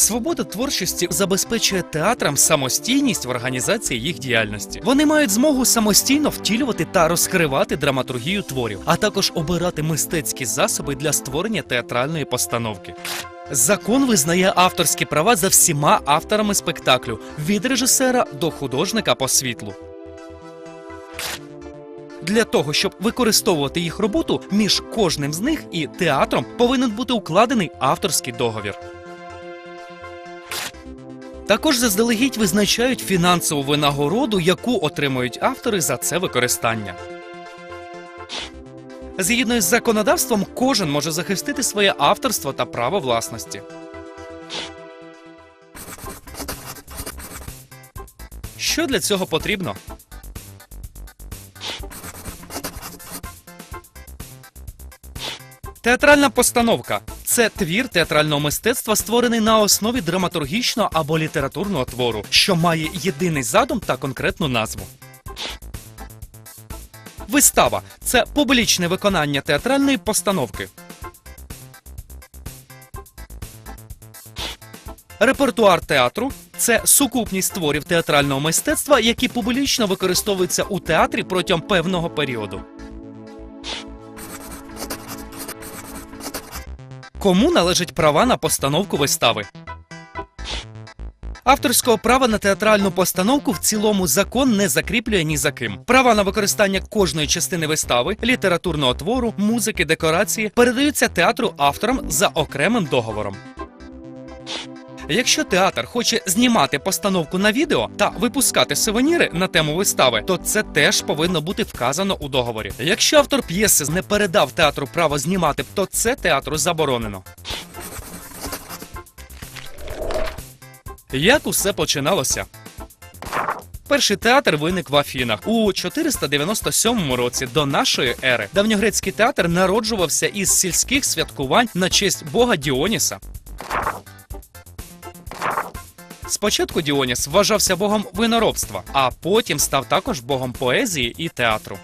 Свобода творчості забезпечує театрам самостійність в організації їх діяльності. Вони мають змогу самостійно втілювати та розкривати драматургію творів, а також обирати мистецькі засоби для створення театральної постановки. Закон визнає авторські права за всіма авторами спектаклю від режисера до художника по світлу. Для того, щоб використовувати їх роботу, між кожним з них і театром повинен бути укладений авторський договір. Також заздалегідь визначають фінансову винагороду, яку отримують автори за це використання. Згідно із законодавством, кожен може захистити своє авторство та право власності. Що для цього потрібно? Театральна постановка це твір театрального мистецтва, створений на основі драматургічного або літературного твору, що має єдиний задум та конкретну назву. Вистава це публічне виконання театральної постановки. Репертуар театру це сукупність творів театрального мистецтва, які публічно використовуються у театрі протягом певного періоду. Кому належать права на постановку вистави? Авторського права на театральну постановку в цілому закон не закріплює ні за ким. Права на використання кожної частини вистави, літературного твору, музики, декорації передаються театру авторам за окремим договором. Якщо театр хоче знімати постановку на відео та випускати сувеніри на тему вистави, то це теж повинно бути вказано у договорі. Якщо автор п'єси не передав театру право знімати, то це театру заборонено. Як усе починалося? Перший театр виник в Афінах у 497 році до нашої ери. Давньогрецький театр народжувався із сільських святкувань на честь бога Діоніса. Спочатку Діоніс вважався богом виноробства, а потім став також богом поезії і театру.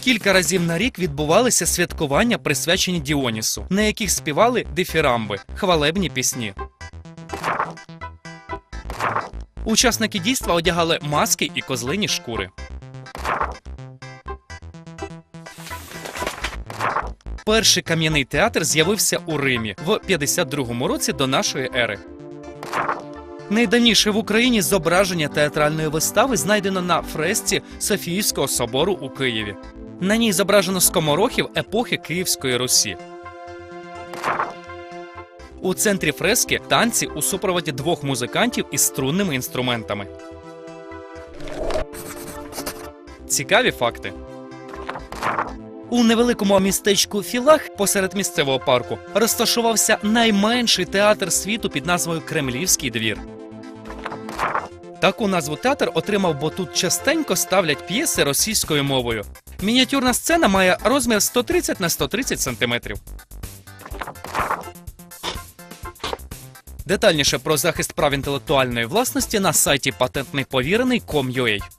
Кілька разів на рік відбувалися святкування, присвячені Діонісу, на яких співали дифірамби, хвалебні пісні. Учасники дійства одягали маски і козлині шкури. Перший кам'яний театр з'явився у Римі в 52-му році до нашої ери. Найдавніше в Україні зображення театральної вистави знайдено на фресці Софіївського собору у Києві. На ній зображено скоморохів епохи Київської Русі. У центрі фрески танці у супроводі двох музикантів із струнними інструментами. Цікаві факти. У невеликому містечку Філах посеред місцевого парку розташувався найменший театр світу під назвою Кремлівський двір. Таку назву театр отримав, бо тут частенько ставлять п'єси російською мовою. Мініатюрна сцена має розмір 130 на 130 сантиметрів. Детальніше про захист прав інтелектуальної власності на сайті патентний повірений.com.ua.